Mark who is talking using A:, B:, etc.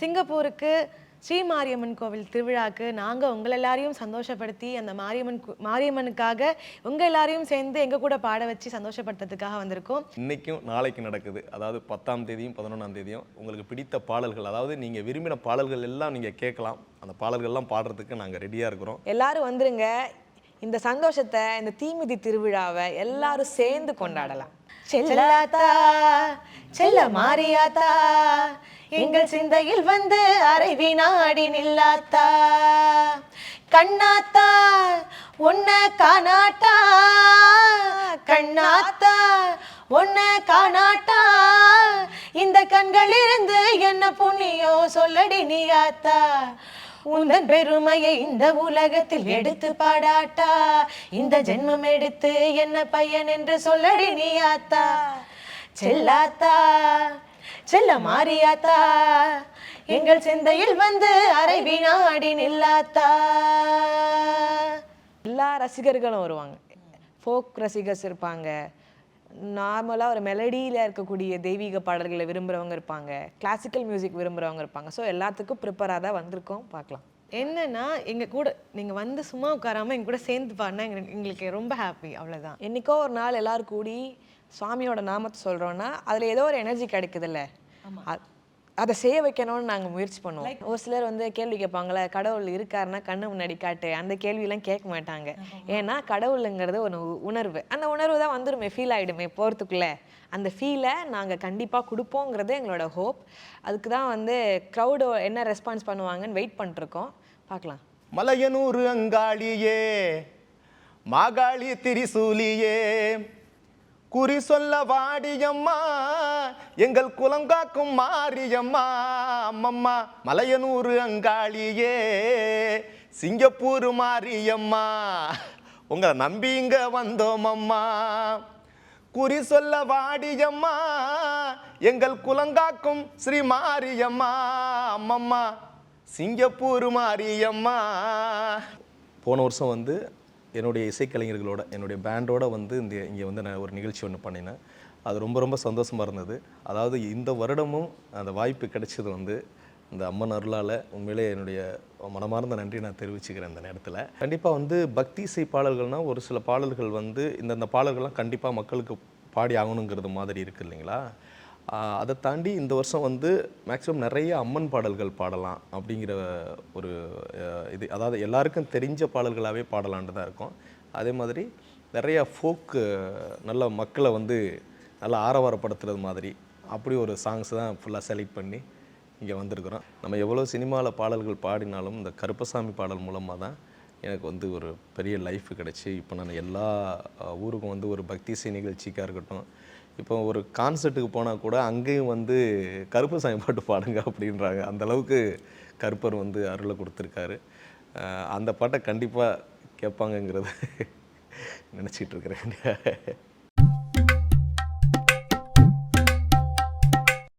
A: சிங்கப்பூருக்கு ஸ்ரீ மாரியம்மன் கோவில் திருவிழாக்கு நாங்கள் உங்கள் எல்லாரையும் சந்தோஷப்படுத்தி அந்த மாரியம்மன் மாரியம்மனுக்காக உங்கள் எல்லாரையும் சேர்ந்து எங்கள் கூட பாட வச்சு சந்தோஷப்படுத்துறதுக்காக வந்திருக்கோம்.
B: இன்னைக்கும் நாளைக்கு நடக்குது. அதாவது பத்தாம் தேதியும் பதினொன்றாம் தேதியும் உங்களுக்கு பிடித்த பாடல்கள் அதாவது நீங்கள் விரும்பின பாடல்கள் எல்லாம் நீங்கள் கேட்கலாம். அந்த பாடல்கள்லாம் பாடுறதுக்கு நாங்கள் ரெடியாக இருக்கிறோம்.
C: எல்லாரும் வந்துருங்க. இந்த சந்தோஷத்தை இந்த தீமிதி திருவிழாவை எல்லாரும் சேர்ந்து கொண்டாடலாம்.
A: செல்லாத்தா செல்ல மாரியாத்தா எங்கள் சிந்தையில் வந்து அரை வினாடி நில்லாத்தா? கண்ணாத்தா உன்ன காணாட்டா? கண்ணாத்தா உன்ன காணாட்டா? இந்த கண்களிலிருந்து என்ன புண்ணியோ சொல்லடி நீ ஆத்தா. உந்தன் பெருமையை இந்த உலகத்தில் எடுத்து பாடாட்டா? இந்த ஜென்மம் எடுத்து என்ன பையன் என்று சொல்லடி நீ ஆத்தா. செல்லாத்தா செல்ல மாரியாத்தா எங்கள் சிந்தையில் வந்து அரை வினாடி நில்லாத்தா.
C: எல்லா ரசிகர்களும் வருவாங்க. ஃபோக் ரசிகர்ஸ் இருப்பாங்க. நார்மலாக ஒரு மெலடியில் இருக்கக்கூடிய தெய்வீக பாடல்களை விரும்புகிறவங்க இருப்பாங்க. கிளாசிக்கல் மியூசிக் விரும்புகிறவங்க இருப்பாங்க. ஸோ எல்லாத்துக்கும் ப்ரிப்பராக தான் வந்திருக்கோம். பார்க்கலாம்.
A: என்னன்னா எங்க கூட நீங்க வந்து சும்மா உட்காராம எங்க கூட சேர்ந்து பாடினா எங்களுக்கு ரொம்ப ஹாப்பி அவ்வளவுதான்.
C: என்னைக்கோ ஒரு நாள் எல்லாரும் கூடி சுவாமியோட நாமத்தை சொல்கிறோன்னா அதில் ஏதோ ஒரு எனர்ஜி கிடைக்குதுல்ல. அதை செய்ய வைக்கணும்னு நாங்கள் முயற்சி பண்ணுவோம். ஒரு சிலர் வந்து கேள்வி கேட்பாங்களே கடவுள் இருக்காருன்னா கண்ணு முன்னாடி காட்டு அந்த கேள்வியெல்லாம் கேட்க மாட்டாங்க. ஏன்னா கடவுளுங்கிறது ஒரு உணர்வு. அந்த உணர்வு தான் வந்துருமே ஃபீல் ஆகிடுமே போகிறதுக்குள்ளே அந்த ஃபீலை நாங்கள் கண்டிப்பாக கொடுப்போங்கிறது எங்களோட ஹோப் அதுக்கு தான் வந்து க்ரௌடு என்ன ரெஸ்பான்ஸ் பண்ணுவாங்கன்னு வெயிட் பண்ணிட்டுருக்கோம். பார்க்கலாம்.
B: மலையனூர் அங்காளியே மாகாளி திரிசூலியே குறி சொல்ல வாடியம்மா எங்கள் குலம் காக்கும் மாரியம்மா அம்மம்மா மலையனூர் அங்காளியே சிங்கப்பூர் மாரியம்மா. உங்களை நம்பி இங்க வந்தோம் அம்மா குறி சொல்ல வாடியம்மா எங்கள் குலங்காக்கும் ஸ்ரீ மாரியம்மா அம்மம்மா சிங்கப்பூர் மாரியம்மா. போன வருஷம் வந்து என்னுடைய இசைக்கலைஞர்களோட என்னுடைய பேண்டோட வந்து இந்த இங்கே வந்து நான் ஒரு நிகழ்ச்சி ஒன்று பண்ணினேன். அது ரொம்ப ரொம்ப சந்தோஷமாக இருந்தது. அதாவது இந்த வருடமும் அந்த வாய்ப்பு கிடைச்சது வந்து இந்த அம்மன் அருளால். உண்மையிலே என்னுடைய மனமார்ந்த நன்றி நான் தெரிவிச்சுக்கிறேன் இந்த நேரத்தில். கண்டிப்பாக வந்து பக்தி இசை பாடல்கள்னால் ஒரு சில பாடல்கள் வந்து இந்தந்த பாடல்கள்லாம் கண்டிப்பாக மக்களுக்கு பாடி ஆகணுங்கிறது மாதிரி இருக்குது இல்லைங்களா? அதை தாண்டி இந்த வருஷம் வந்து மேக்ஸிமம் நிறைய அம்மன் பாடல்கள் பாடலாம் அப்படிங்கிற ஒரு இது அதாவது எல்லாருக்கும் தெரிஞ்ச பாடல்களாகவே பாடலான்ட்டு தான் இருக்கும். அதே மாதிரி நிறைய ஃபோக்கு நல்ல மக்களை வந்து நல்லா ஆரவாரப்படுத்துறது மாதிரி அப்படி ஒரு சாங்ஸ் தான் ஃபுல்லாக செலக்ட் பண்ணி இங்கே வந்திருக்கிறோம். நம்ம எவ்வளோ சினிமாவில் பாடல்கள் பாடினாலும் இந்த கருப்பசாமி பாடல் மூலமாக தான் எனக்கு வந்து ஒரு பெரிய லைஃப் கிடச்சி. இப்போ நான் எல்லா ஊருக்கும் வந்து ஒரு பக்தி இசை நிகழ்ச்சிக்காக இருக்கட்டும். இப்போ ஒரு கான்சர்ட்டுக்கு போனால் கூட அங்கேயும் வந்து கருப்பசாமி பாட்டு பாடுங்க அப்படின்றாங்க. அந்தளவுக்கு கருப்பர் வந்து அருளை கொடுத்துருக்காரு. அந்த பாட்டை கண்டிப்பாக கேட்பாங்கங்கிறத நினச்சிட்டு இருக்கிறேன்.